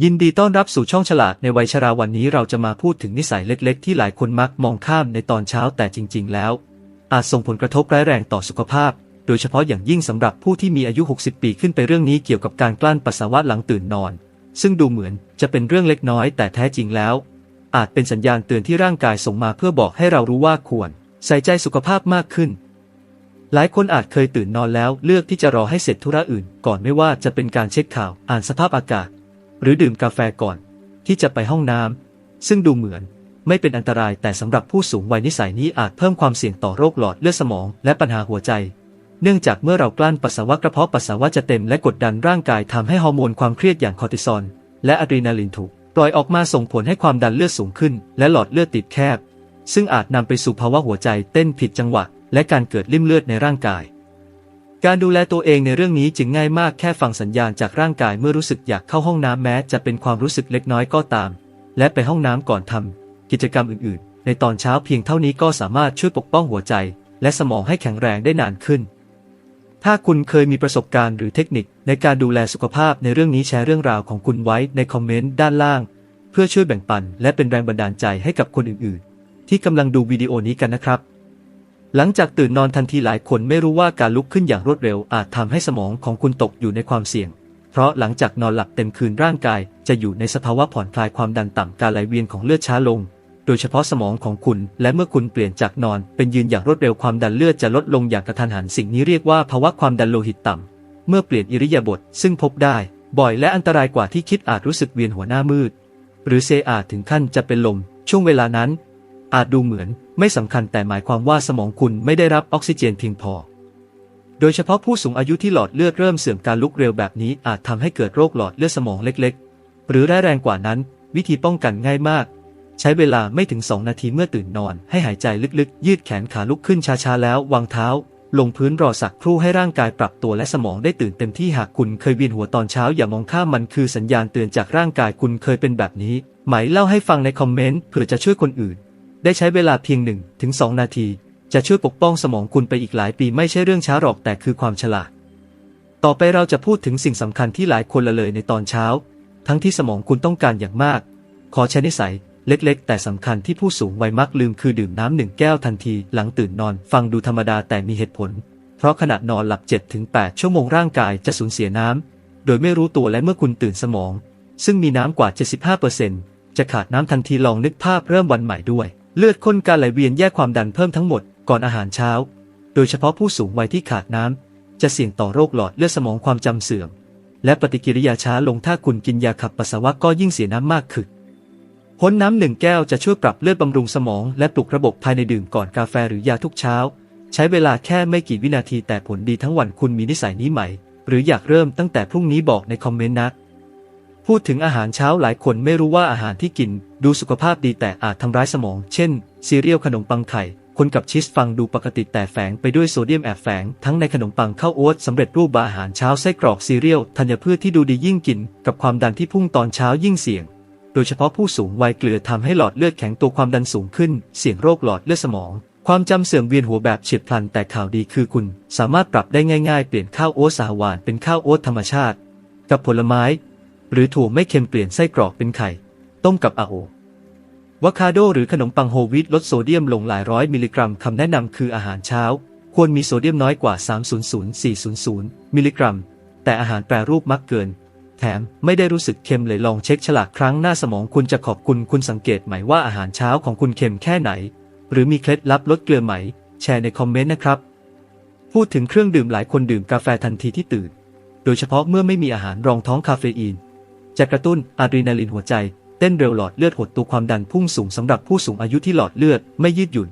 ยินดีต้อนรับสู่ช่องฉลาดในวัยชราวันนี้เราจะมาพูดถึงนิสัยเล็กๆ ที่หลายคนมักมองข้ามในตอนเช้าแต่จริง ๆ แล้ว อาจส่งผลกระทบร้ายแรงต่อสุขภาพ โดยเฉพาะอย่างยิ่งสำหรับผู้ที่มีอายุ 60 ปีขึ้นไปเรื่องนี้เกี่ยวกับการกลั้นปัสสาวะหลังตื่นนอน ซึ่งดูเหมือนจะเป็นเรื่องเล็กน้อยแต่แท้จริงแล้ว อาจเป็นสัญญาณเตือนที่ร่างกายส่งมาเพื่อบอกให้เรารู้ว่าควร ใส่ใจสุขภาพมากขึ้น หลายคนอาจเคยตื่นนอนแล้วเลือกที่จะรอให้เสร็จธุระอื่น ก่อนไม่ว่าจะเป็นการเช็คข่าว อ่านสภาพอากาศ หรือดื่มกาแฟก่อน ที่จะไปห้องน้ำซึ่งดูเหมือนไม่เป็นอันตรายแต่สำหรับผู้สูงวัยนิสัยนี้อาจเพิ่มความเสี่ยงต่อโรคหลอดเลือดสมองและปัญหาหัวใจ เนื่องจากเมื่อเรากลั้นปัสสาวะกระเพาะปัสสาวะจะเต็มและกดดันร่างกายทำให้ฮอร์โมนความเครียดอย่างคอร์ติซอลและอะดรีนาลินถูกปล่อยออกมาส่งผลให้ความดันเลือดสูงขึ้น และหลอดเลือดติดแคบ ซึ่งอาจนำไปสู่ภาวะหัวใจเต้นผิดจังหวะ และการเกิดริ่มเลือดในร่างกาย การดูแลตัวเองในเรื่องนี้จึงง่ายมากแค่ฟังสัญญาณจากร่างกายเมื่อรู้สึกอยากเข้าห้องน้ำแม้จะเป็นความรู้สึกเล็กน้อยก็ตาม และไปห้องน้ำก่อนทำกิจกรรมอื่นๆ ในตอนเช้าเพียงเท่านี้ก็สามารถช่วยปกป้องหัวใจ และสมองให้แข็งแรงได้นานขึ้น ถ้าคุณเคยมีประสบการณ์หรือเทคนิคในการดูแลสุขภาพในเรื่องนี้แชร์เรื่องราวของคุณไว้ในคอมเมนต์ด้านล่าง เพื่อช่วยแบ่งปัน และเป็นแรงบันดาลใจให้กับคนอื่นๆ ที่กำลังดูวิดีโอนี้กันนะครับ หลังจากตื่นนอนทันทีหลายคนไม่รู้ว่าการลุกขึ้นอย่างรวดเร็วอาจทำให้สมองของคุณตกอยู่ในความเสี่ยง เพราะหลังจากนอนหลับเต็มคืนร่างกาย จะอยู่ในสภาวะผ่อนคลายความดันต่ำการไหลเวียนของเลือดช้าลง โดยเฉพาะสมองของคุณ และเมื่อคุณเปลี่ยนจากนอน เป็นยืนอย่างรวดเร็วความดันเลือดจะลดลงอย่างกระทันหันสิ่งนี้เรียกว่าภาวะความดันโลหิตต่ำเมื่อเปลี่ยนอิริยาบถซึ่งพบได้ บ่อยและอันตรายกว่าที่คิดอาจรู้สึกเวียนหัวหน้ามืด หรือเซอาจถึงขั้นจะเป็นลม ช่วงเวลานั้น อาจดูเหมือน ไม่สำคัญแต่หมายความว่าสมองคุณไม่ได้รับออกซิเจนเพียงพอ โดยเฉพาะผู้สูงอายุที่หลอดเลือดเริ่มเสื่อมการลุกเร็วแบบนี้อาจทำให้เกิดโรคหลอดเลือดสมองเล็กๆ หรือร้ายแรงกว่านั้น วิธีป้องกันง่ายมาก ใช้เวลาไม่ถึง 2 นาทีเมื่อตื่นนอน ให้หายใจลึกๆ ยืดแขนขาลุกขึ้นช้าๆแล้ววางเท้า ลงพื้นรอสักครู่ให้ร่างกายปรับตัวและสมองได้ตื่นเต็มที่หากคุณเคยเวียนหัวตอนเช้าอย่ามองข้ามมันคือสัญญาณเตือนจากร่างกายคุณเคยเป็นแบบนี้ไหมเล่าให้ฟังในคอมเมนต์เผื่อจะช่วยคนอื่น ได้ใช้เวลาเพียงหนึ่งถึงสองนาที จะช่วยปกป้องสมองคุณไปอีกหลายปีไม่ใช่เรื่องช้าหรอกแต่คือความฉลาด ต่อไปเราจะพูดถึงสิ่งสำคัญที่หลายคนละเลยในตอนเช้า ทั้งที่สมองคุณต้องการอย่างมาก ขอใช้นิสัยเล็กๆ แต่สำคัญที่ผู้สูงวัยมักลืมคือดื่มน้ำหนึ่งแก้วทันที หลังตื่นนอน ฟังดูธรรมดาแต่มีเหตุผล เพราะขณะนอนหลับ 7-8 ชั่วโมงร่างกายจะสูญเสียน้ำโดยไม่รู้ตัวและเมื่อคุณตื่นสมอง ซึ่งมีน้ำกว่า 75%จะขาดน้ำทันทีลองนึกภาพเริ่มวันใหม่ด้วย เลือดข้นการไหลเวียนแยกความดันเพิ่มทั้งหมดก่อนอาหารเช้า โดยเฉพาะผู้สูงวัยที่ขาดน้ำ จะเสี่ยงต่อโรคหลอดเลือดสมองความจำเสื่อม และปฏิกิริยาช้าลงถ้าคุณกินยาขับปัสสาวะก็ยิ่งเสียน้ำมากขึ้นพ้นน้ำหนึ่งแก้วจะช่วยปรับเลือดบำรุงสมอง และปลุกระบบภายในดื่มก่อนกาแฟหรือยาทุกเช้า ใช้เวลาแค่ไม่กี่วินาทีแต่ผลดีทั้งวันคุณมีนิสัยนี้ไหม หรืออยากเริ่มตั้งแต่พรุ่งนี้บอกในคอมเมนต์นะ พูดถึงอาหารเช้าหลายคนไม่รู้ว่าอาหารที่กิน ดูสุขภาพดีแต่อาจทำร้ายสมอง เช่น ซีเรียลขนมปังไข่ คนกับชีสฟังดูปกติแต่แฝงไปด้วยโซเดียมแอบแฝง ทั้งในขนมปังข้าวโอ๊ตสำเร็จรูปบาอาหารเช้าไส้กรอกซีเรียลธัญพืชที่ดูดียิ่งกิน กับความดันที่พุ่งตอนเช้ายิ่งเสี่ยง โดยเฉพาะผู้สูงวัยเกลือทำให้หลอดเลือดแข็งตัวความดันสูงขึ้น เสี่ยงโรคหลอดเลือดสมองความจำเสื่อมเวียนหัวแบบเฉียบพลันแต่ข่าวดีคือคุณ สามารถปรับได้ง่ายๆ เปลี่ยนข้าวโอ๊ตสาหวานเป็นข้าวโอ๊ตธรรมชาติ กับผลไม้ หรือถั่วไม่เค็มเปลี่ยนไส้กรอกเป็นไข่ ต้มกับอาโอวาคาโดหรือขนมปังโฮวีตลดโซเดียมลงหลายร้อยมิลลิกรัมคำแนะนำคืออาหารเช้า ควรมีโซเดียมน้อยกว่า 300-400 มิลลิกรัม แต่อาหารแปรรูปมักเกิน แถมไม่ได้รู้สึกเค็มเลยลองเช็คฉลากครั้งหน้าสมองคุณจะขอบคุณคุณสังเกตไหมว่าอาหารเช้าของคุณเค็มแค่ไหน หรือมีเคล็ดลับลดเกลือไหม แชร์ในคอมเมนต์นะครับ พูดถึงเครื่องดื่มหลายคนดื่มกาแฟทันทีที่ตื่น โดยเฉพาะเมื่อไม่มีอาหารรองท้องคาเฟอีน จะกระตุ้นอะดรีนาลินหัวใจเต้นเร็วหลอดเลือดหดตัวความดันพุ่งสูงสำหรับผู้สูงอายุที่หลอดเลือดไม่ยืดหยุ่น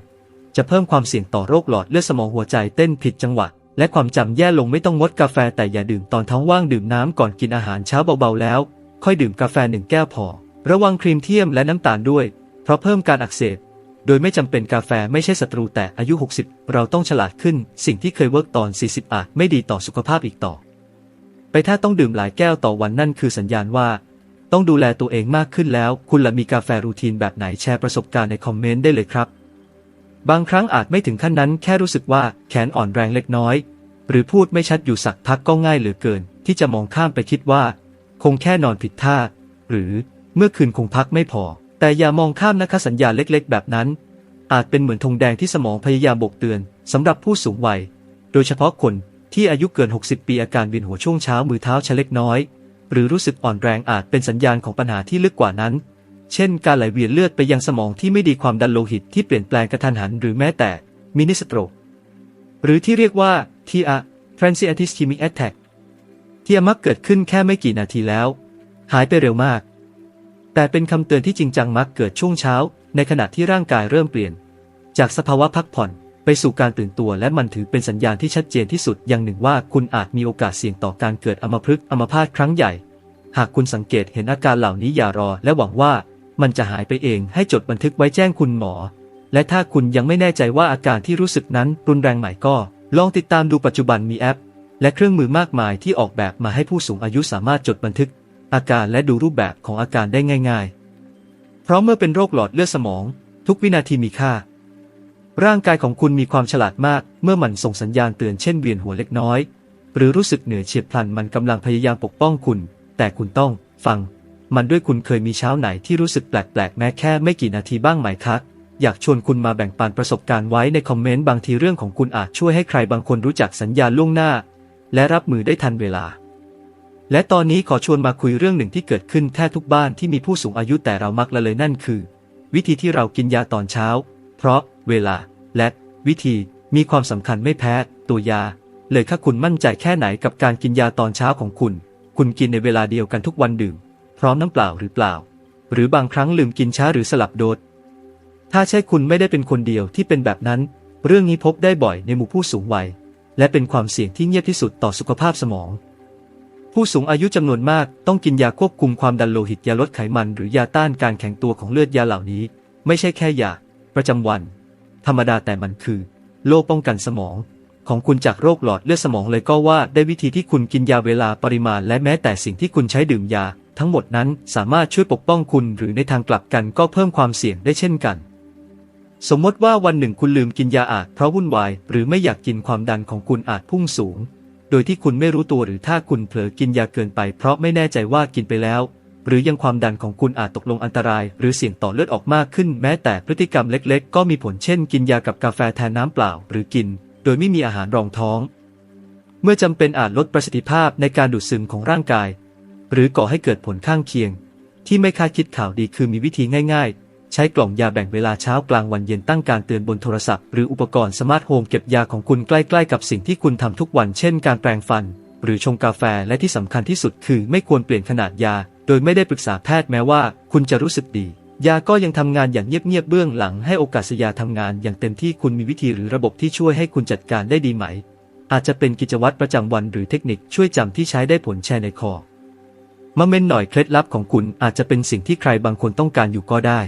จะเพิ่มความเสี่ยงต่อโรคหลอดเลือดสมองหัวใจเต้นผิดจังหวะ และความจำแย่ลงไม่ต้องงดกาแฟแต่อย่าดื่มตอนท้องว่างดื่มน้ำก่อนกินอาหารเช้าเบาๆแล้ว ค่อยดื่มกาแฟหนึ่งแก้วพอ ระวังครีมเทียมและน้ำตาลด้วย เพราะเพิ่มการอักเสบโดยไม่จำเป็นกาแฟไม่ใช่ศัตรูแต่อายุ 60 เราต้องฉลาดขึ้น สิ่งที่เคยเวิร์กตอน 40 อาจไม่ดีต่อสุขภาพอีกต่อ ไปถ้าต้องดื่มหลายแก้วต่อวันนั่นคือสัญญาณว่า ต้องดูแลตัวเองมากขึ้นแล้ว คุณละมีกาแฟรูทีนแบบไหนแชร์ประสบการณ์ในคอมเมนต์ได้เลยครับ บางครั้งอาจไม่ถึงขั้นนั้นแค่รู้สึกว่าแขนอ่อนแรงเล็กน้อย หรือพูดไม่ชัดอยู่สักพักก็ง่ายเหลือเกิน ที่จะมองข้ามไปคิดว่า คงแค่นอนผิดท่า หรือเมื่อคืนคงพักไม่พอ แต่อย่ามองข้ามนะคะสัญญาเล็กๆ แบบนั้น อาจเป็นเหมือนธงแดงที่สมองพยายามบอกเตือนสำหรับผู้สูงวัย โดยเฉพาะคน ที่อายุเกิน 60 ปีอาการเวียนหัวช่วงเช้ามือเท้าชาเล็กน้อย หรือรู้สึกอ่อนแรงอาจเป็นสัญญาณของปัญหาที่ลึกกว่านั้น เช่น การไหลเวียนเลือดไปยังสมองที่ไม่ดีความดันโลหิตที่เปลี่ยนแปลงกระทันหันหรือแม้แต่มินิสโตรกหรือที่เรียกว่า TIA Transient Ischemic Attack ที่มักเกิดขึ้นแค่ไม่กี่นาทีแล้ว หายไปเร็วมาก แต่เป็นคำเตือนที่จริงจังมักเกิดช่วงเช้า ในขณะที่ร่างกายเริ่มเปลี่ยน จากสภาวะพักผ่อน สู่การตื่นตัวและมันถือเป็นสัญญาณที่ชัดเจนที่สุดอย่างหนึ่งว่าคุณอาจมีโอกาสเสี่ยงต่อการเกิดอัมพฤกษ์อัมพาตครั้งใหญ่ หากคุณสังเกตเห็นอาการเหล่านี้อย่ารอ และหวังว่ามันจะหายไปเองให้จดบันทึกไว้แจ้งคุณหมอ และถ้าคุณยังไม่แน่ใจว่าอาการที่รู้สึกนั้นรุนแรงใหม่ก็ ลองติดตามดูปัจจุบันมีแอป และเครื่องมือมากมายที่ออกแบบมาให้ผู้สูงอายุสามารถจดบันทึก อาการและดูรูปแบบของอาการได้ง่าย ๆ เพราะเมื่อเป็นโรคหลอดเลือดสมอง ทุกวินาทีมีค่า ร่างกายของคุณมีความฉลาดมากเมื่อมันส่งสัญญาณเตือนเช่นเวียนหัวเล็กน้อย หรือรู้สึกเหนื่อยเฉียบพลันมันกำลังพยายามปกป้องคุณ แต่คุณต้องฟัง มันด้วยคุณเคยมีเช้าไหนที่รู้สึกแปลกๆ แม้แค่ไม่กี่นาทีบ้างไหมคะอยากชวนคุณมาแบ่งปันประสบการณ์ไว้ในคอมเมนต์บางทีเรื่องของคุณอาจช่วยให้ใครบางคนรู้จักสัญญาณล่วงหน้า และรับมือได้ทันเวลา และตอนนี้ขอชวนมาคุยเรื่องหนึ่งที่เกิดขึ้นแทบทุกบ้านที่มีผู้สูงอายุแต่เรามักละเลยนั่นคือ วิธีที่เรากินยาตอนเช้า เพราะ เวลา และวิธีมีความสำคัญไม่แพ้ตัวยา เลยถ้าคุณมั่นใจแค่ไหนกับการกินยาตอนเช้าของคุณ คุณกินในเวลาเดียวกันทุกวันดื่ม พร้อมน้ำเปล่าหรือเปล่า หรือบางครั้งลืมกินช้าหรือสลับโดสถ้าใช่คุณไม่ได้เป็นคนเดียวที่เป็นแบบนั้น เรื่องนี้พบได้บ่อยในหมู่ผู้สูงวัย และเป็นความเสี่ยงที่เงียบที่สุดต่อสุขภาพสมอง ผู้สูงอายุจำนวนมากต้องกินยาควบคุมความดันโลหิตยาลดไขมัน หรือยาต้านการแข็งตัวของเลือดยาเหล่านี้ ไม่ใช่แค่ยาประจำวัน ธรรมดาแต่มันคือ โรคป้องกันสมอง ของคุณจากโรคหลอดเลือดสมองเลยก็ว่าได้วิธีที่คุณกินยาเวลาปริมาณ และแม้แต่สิ่งที่คุณใช้ดื่มยา ทั้งหมดนั้นสามารถช่วยปกป้องคุณหรือในทางกลับกันก็เพิ่มความเสี่ยงได้เช่นกันสมมติว่าวันหนึ่งคุณลืมกินยาอาจเพราะวุ่นวาย หรือไม่อยากกินความดันของคุณอาจพุ่งสูง โดยที่คุณไม่รู้ตัวหรือถ้าคุณเผลอกินยาเกินไป เพราะไม่แน่ใจว่ากินไปแล้ว หรือยังความดันของคุณอาจตกลงอันตราย หรือเสี่ยงต่อเลือดออกมากขึ้น แม้แต่พฤติกรรมเล็ก ๆ ก็มีผลเช่น กินยากับกาแฟแทนน้ำเปล่า หรือกิน โดยไม่มีอาหารรองท้อง เมื่อจำเป็นอาจลดประสิทธิภาพในการดูดซึมของร่างกาย หรือก่อให้เกิดผลข้างเคียง ที่ไม่คาดคิดข่าวดีคือมีวิธีง่าย ๆ ใช้กล่องยาแบ่งเวลาเช้ากลางวันเย็นตั้งการเตือนบนโทรศัพท์หรืออุปกรณ์สมาร์ทโฮมเก็บยาของคุณใกล้ ๆ กับสิ่งที่คุณทำทุกวัน เช่น การแปรงฟัน หรือชงกาแฟและที่สำคัญที่สุดคือไม่ควรเปลี่ยนขนาดยา โดยไม่ได้ปรึกษาแพทย์แม้ว่า คุณจะรู้สึกดี ยาก็ยังทำงานอย่างเงียบๆเบื้องหลังให้โอกาสยาทำงานอย่างเต็มที่คุณมีวิธีหรือระบบที่ช่วยให้คุณจัดการได้ดีไหม อาจจะเป็นกิจวัตรประจำวันหรือเทคนิคช่วยจำที่ใช้ได้ผลแชร์ในคอมาเมนหน่อยเคล็ดลับของคุณอาจจะเป็นสิ่งที่ใครบางคนต้องการอยู่ก็ได้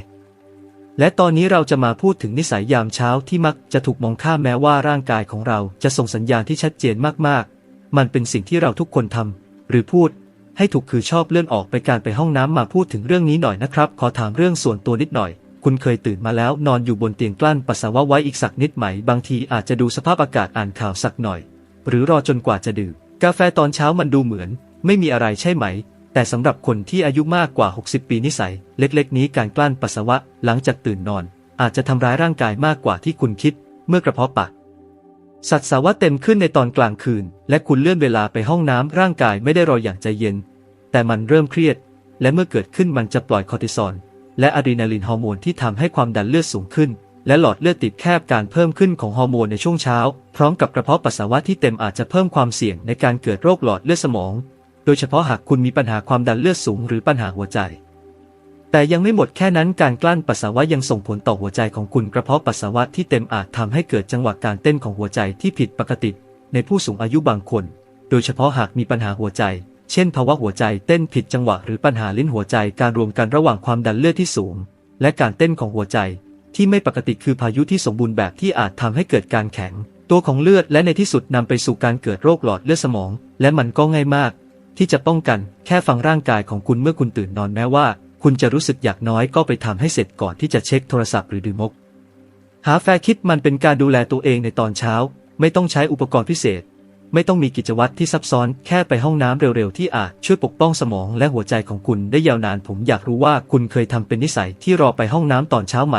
และตอนนี้เราจะมาพูดถึงนิสัยยามเช้าที่มักจะถูกมองข้ามแม้ว่าร่างกายของเราจะส่งสัญญาณที่ชัดเจนมาก มันเป็นสิ่งที่เราทุกคนทำหรือพูด ให้ถูกคือชอบเลื่อนออกไปการไปห้องน้ำมาพูดถึงเรื่องนี้หน่อยนะครับ ขอถามเรื่องส่วนตัวนิดหน่อย คุณเคยตื่นมาแล้วนอนอยู่บนเตียงกลั้นปัสสาวะไว้อีกสักนิดไหม บางทีอาจจะดูสภาพอากาศอ่านข่าวสักหน่อย หรือรอจนกว่าจะดื่มกาแฟตอนเช้ามันดูเหมือน ไม่มีอะไรใช่ไหม แต่สำหรับคนที่อายุมากกว่า 60 ปีนิสัย เล็กๆ นี้การกลั้นปัสสาวะหลังจากตื่นนอน อาจจะทำร้ายร่างกายมากกว่าที่คุณคิด เมื่อกระเพาะปัก สัตว์สาวะเต็มขึ้นในตอนกลางคืน และคุณเลื่อนเวลาไปห้องน้ำร่างกายไม่ได้รออย่างใจเย็น แต่มันเริ่มเครียด และเมื่อเกิดขึ้นมันจะปล่อยคอร์ติซอลและอะดรีนาลินฮอร์โมนที่ทำให้ความดันเลือดสูงขึ้น และหลอดเลือดติดแคบการเพิ่มขึ้นของฮอร์โมนในช่วงเช้า พร้อมกับกระเพาะปัสสาวะที่เต็มอาจจะเพิ่มความเสี่ยงในการเกิดโรคหลอดเลือดสมอง โดยเฉพาะหากคุณมีปัญหาความดันเลือดสูงหรือปัญหาหัวใจ แต่ยังไม่หมดแค่นั้นการกลั้นปัสสาวะยังส่งผลต่อหัวใจของคุณกระเพาะปัสสาวะที่เต็มอาจทำให้เกิดจังหวะการเต้นของหัวใจที่ผิดปกติ ในผู้สูงอายุบางคน โดยเฉพาะหากมีปัญหาหัวใจ เช่น ภาวะหัวใจเต้นผิดจังหวะหรือปัญหาลิ้นหัวใจการรวมกันระหว่างความดันเลือดที่สูง และการเต้นของหัวใจ ที่ไม่ปกติคือพายุที่สมบูรณ์แบบที่อาจทำให้เกิดการแข็ง ตัวของเลือดและในที่สุดนำไปสู่การเกิดโรคหลอดเลือดสมอง และมันก็ง่ายมาก ที่จะป้องกันแค่ฟังร่างกายของคุณเมื่อคุณตื่นนอนแม้ว่า คุณจะรู้สึกอยากน้อยก็ไปทำให้เสร็จก่อนที่จะเช็คโทรศัพท์หรือดื่มมก หาแฟร์คิดมันเป็นการดูแลตัวเองในตอนเช้า ไม่ต้องใช้อุปกรณ์พิเศษ ไม่ต้องมีกิจวัตรที่ซับซ้อนแค่ไปห้องน้ำเร็วๆ ที่อาจช่วยปกป้องสมองและหัวใจของคุณได้ยาวนานผมอยากรู้ว่าคุณเคยทำเป็นนิสัยที่รอไปห้องน้ำตอนเช้าไหม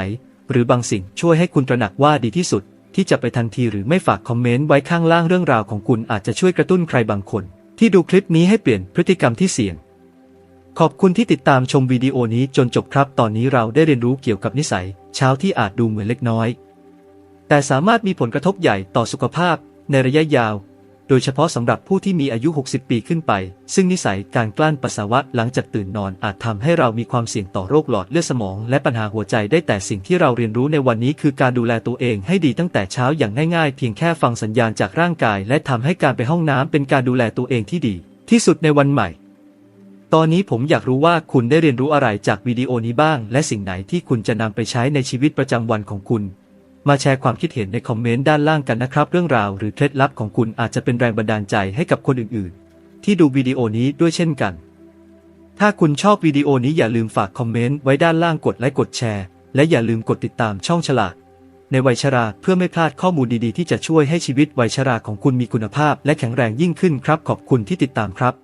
หรือบางสิ่งช่วยให้คุณตระหนักว่าดีที่สุด ที่จะไปทันทีหรือไม่ฝากคอมเมนต์ไว้ข้างล่างเรื่องราวของคุณอาจจะช่วยกระตุ้นใครบางคน ที่ดูคลิปนี้ให้เปลี่ยนพฤติกรรมที่เสี่ยง ขอบคุณที่ติดตามชมวิดีโอนี้จนจบครับ ตอนนี้เราได้เรียนรู้เกี่ยวกับนิสัย เช้าที่อาจดูเหมือนเล็กน้อย แต่สามารถมีผลกระทบใหญ่ต่อสุขภาพในระยะยาว โดยเฉพาะสำหรับผู้ที่มีอายุ 60 ปีขึ้นไป ซึ่งนิสัยการกลั้นปัสสาวะหลังจากตื่นนอนอาจทำให้เรามีความเสี่ยงต่อโรคหลอดเลือดสมองและปัญหาหัวใจได้แต่สิ่งที่เราเรียนรู้ในวันนี้คือการดูแลตัวเองให้ดีตั้งแต่เช้าอย่างง่ายๆ เพียงแค่ฟังสัญญาณจากร่างกาย และทำให้การไปห้องน้ำเป็นการดูแลตัวเองที่ดี ที่สุดในวันใหม่ ตอนนี้ผมอยากรู้ว่าคุณได้เรียนรู้อะไรจากวิดีโอนี้บ้าง และสิ่งไหนที่คุณจะนำไปใช้ในชีวิตประจำวันของคุณ มาแชร์ความคิดเห็นในคอมเมนต์ด้านล่างกันนะครับ เรื่องราวหรือเคล็ดลับของคุณอาจจะเป็นแรงบันดาลใจให้กับคนอื่นๆ ที่ดูวิดีโอนี้ด้วยเช่นกัน ถ้าคุณชอบวิดีโอนี้อย่าลืมฝากคอมเมนต์ไว้ด้านล่างกดไลค์กดแชร์ และอย่าลืมกดติดตามช่องฉลาด ในวัยชราเพื่อไม่พลาดข้อมูลดีๆ ที่จะช่วยให้ชีวิตวัยชราของคุณมีคุณภาพ และแข็งแรงยิ่งขึ้นครับ ขอบคุณที่ติดตามครับ